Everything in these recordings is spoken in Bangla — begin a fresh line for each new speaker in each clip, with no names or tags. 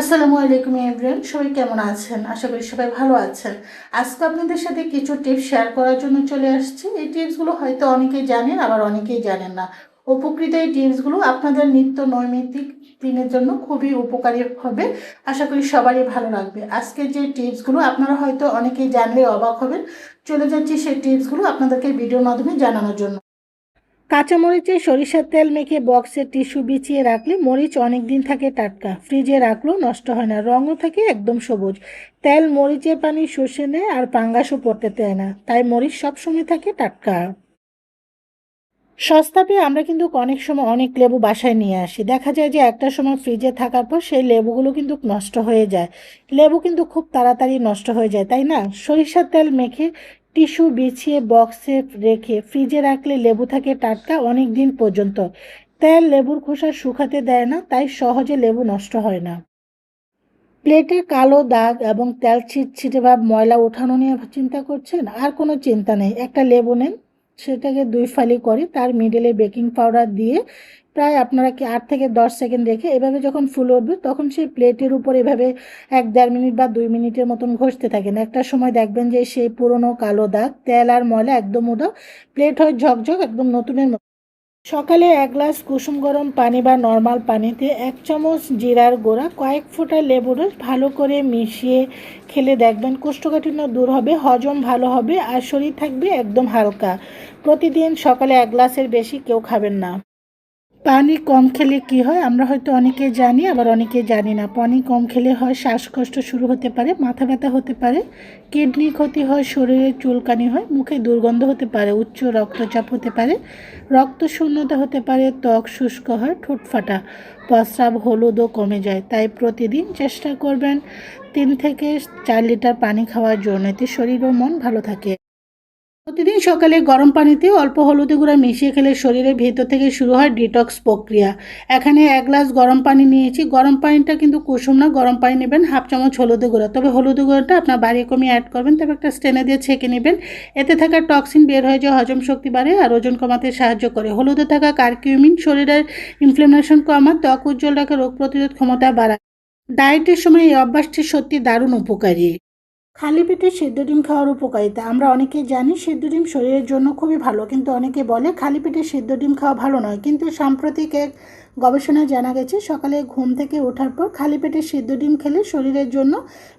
আসসালামু আলাইকুম এভরিয়ান সবাই কেমন আছেন? আশা করি সবাই ভালো আছেন। আজকে আপনাদের সাথে কিছু টিপস শেয়ার করার জন্য চলে আসছি। এই টিপসগুলো হয়তো অনেকেই জানেন, আবার অনেকেই জানেন না। উপকৃত এই টিপসগুলো আপনাদের নিত্য নৈমিত্তিক দিনের জন্য খুবই উপকারী হবে। আশা করি সবারই ভালো লাগবে। আজকে যে টিপসগুলো আপনারা হয়তো অনেকেই জানলে অবাক হবেন, চলে যাচ্ছি সেই টিপসগুলো আপনাদেরকে ভিডিওর মাধ্যমে জানানোর জন্য। কাঁচামরিচে সরিষার তেল মেখে বক্সে টিস্যু বিছিয়ে রাখলে মরিচ অনেক দিন থাকে টাটকা। ফ্রিজে রাখলেও নষ্ট হয় না। রঙও থাকে একদম সবুজ। তেল মরিচের পানি শুষে নেয় আর পাঙ্গাসও পড়তে দেয় না। তাই মরিচ সবসময় থাকে টাটকা। সস্তা পেয়ে আমরা কিন্তু অনেক সময় অনেক লেবু বাসায় নিয়ে আসি। দেখা যায় যে একটা সময় ফ্রিজে থাকার পর সেই লেবুগুলো কিন্তু নষ্ট হয়ে যায়। লেবু কিন্তু খুব তাড়াতাড়ি নষ্ট হয়ে যায়, তাই না? সরিষার তেল মেখে টিস্যু বিছিয়ে বক্সে রেখে ফ্রিজে রাখলে লেবু থাকে টাটকা অনেক দিন পর্যন্ত। তেল লেবুর খোসা শুকাতে দেয় না, তাই সহজে লেবু নষ্ট হয় না। প্লেটে কালো দাগ এবং তেল ছিটছিটে ভাব ময়লা ওঠানো নিয়ে চিন্তা করছেন? আর কোনো চিন্তা নেই। একটা লেবু নেন, সেটাকে দুই ফালি করে তার মিডলে বেকিং পাউডার দিয়ে প্রায় আপনারা কি আট থেকে দশ সেকেন্ড রেখে এভাবে যখন ফুল উঠবে, তখন সেই প্লেটের উপর এভাবে এক দেড় মিনিট বা দুই মিনিটের মতন ঘষতে থাকেন। একটা সময় দেখবেন যে সেই পুরনো কালো দাগ, তেল আর ময়লা একদম উঠাও প্লেট হয় ঝকঝক, একদম নতুনের সকালে এক গ্লাস কুসুম গরম পানি বা নর্মাল পানিতে এক চামচ জিরার গোড়া, কয়েক ফোঁটা লেবুর রস ভালো করে মিশিয়ে খেলে দেখবেন কোষ্ঠকাঠিন্য দূর হবে, হজম ভালো হবে আর শরীর থাকবে একদম হালকা। প্রতিদিন সকালে এক গ্লাসের বেশি কেউ খাবেন না। পানি কম খেলে কি হয়? আমরা হয়তো অনেকে জানি, আবার অনেকে জানি না। পানি কম খেলে হয় শ্বাসকষ্ট শুরু হতে পারে, মাথা ব্যথা হতে পারে, কিডনি ক্ষতি হয়, শরীরে চুলকানি হয়, মুখে দুর্গন্ধ হতে পারে, উচ্চ রক্তচাপ হতে পারে, রক্ত শূন্যতা হতে পারে, ত্বক শুষ্ক হয়, ঠোঁট ফাটা, প্রস্রাব হলুদও কমে যায়। তাই প্রতিদিন চেষ্টা করবেন তিন থেকে চার লিটার পানি খাওয়ার জন্য। এতে শরীর ও মন ভালো থাকে। প্রতিদিন সকালে গরম পানিতে অল্প হলুদে গুঁড়া মিশিয়ে খেলে শরীরের ভেতর থেকে শুরু হয় ডিটক্স প্রক্রিয়া। এখানে এক গ্লাস গরম পানি নিয়েছি। গরম পানিটা কিন্তু কুসুম না, গরম পানি নেবেন হাফ চামচ হলুদে গুঁড়া। তবে হলুদে গুঁড়োটা আপনার বাড়ি কমিয়ে অ্যাড করবেন, তবে একটা স্টেনে দিয়ে ছেঁকে নেবেন। এতে থাকা টক্সিন বের হয়ে যায় হজম শক্তি বাড়ে আর ওজন কমাতে সাহায্য করে। হলুদে থাকা কার্কিউমিন শরীরের ইনফ্লেমেশন কমা ত্বক উজ্জ্বল রাখা, রোগ প্রতিরোধ ক্ষমতা বাড়ায়। ডায়েটের সময় এই অভ্যাসটি সত্যি দারুণ উপকারী। খালি পেটে সেদ্ধ ডিম খাওয়ার উপকারিতা। আমরা অনেকেই জানি সেদ্ধ ডিম শরীরের জন্য খুবই ভালো, কিন্তু অনেকে বলে খালি পেটে সেদ্ধ ডিম খাওয়া ভালো নয়। কিন্তু সাম্প্রতিক এক গবেষণায় জানা গেছে, সকালে ঘুম থেকে ওঠার পর খালি পেটে সেদ্ধ ডিম খেলে শরীরের জন্য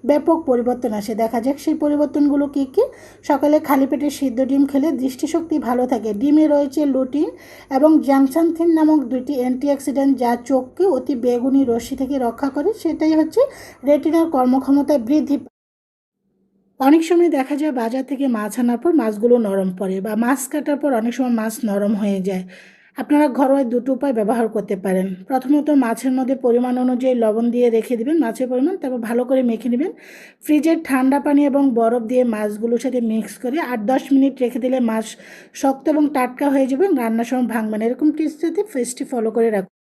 ব্যাপক পরিবর্তন আসে। দেখা যাক সেই পরিবর্তনগুলো কী কী। সকালে খালি পেটে সেদ্ধ ডিম খেলে দৃষ্টিশক্তি ভালো থাকে। ডিমে রয়েছে লুটিন এবং জাংসানথিন নামক দুইটি অ্যান্টিঅক্সিডেন্ট যা চোখকে অতি বেগুনি রশ্মি থেকে রক্ষা করে। সেটাই হচ্ছে রেটিনার কর্মক্ষমতা বৃদ্ধি অনেক সময় দেখা যায় বাজার থেকে মাছ আনার পর মাছগুলো নরম পড়ে বা মাছ কাটার পর অনেক সময় মাছ নরম হয়ে যায়। আপনারা ঘরোয়া দুটো উপায় ব্যবহার করতে পারেন। প্রথমত মাছের মধ্যে পরিমাণ অনুযায়ী লবণ দিয়ে রেখে দিবেন মাছের পরিমাণ, তারপর ভালো করে মেখে নেবেন। ফ্রিজের ঠান্ডা পানি এবং বরফ দিয়ে মাছগুলোর সাথে মিক্স করে আট দশ মিনিট রেখে দিলে মাছ শক্ত এবং টাটকা হয়ে যাবে রান্নার সময় ভাঙবে না। এরকম টিপস যদি ফ্রেশটি ফলো করে রাখুন।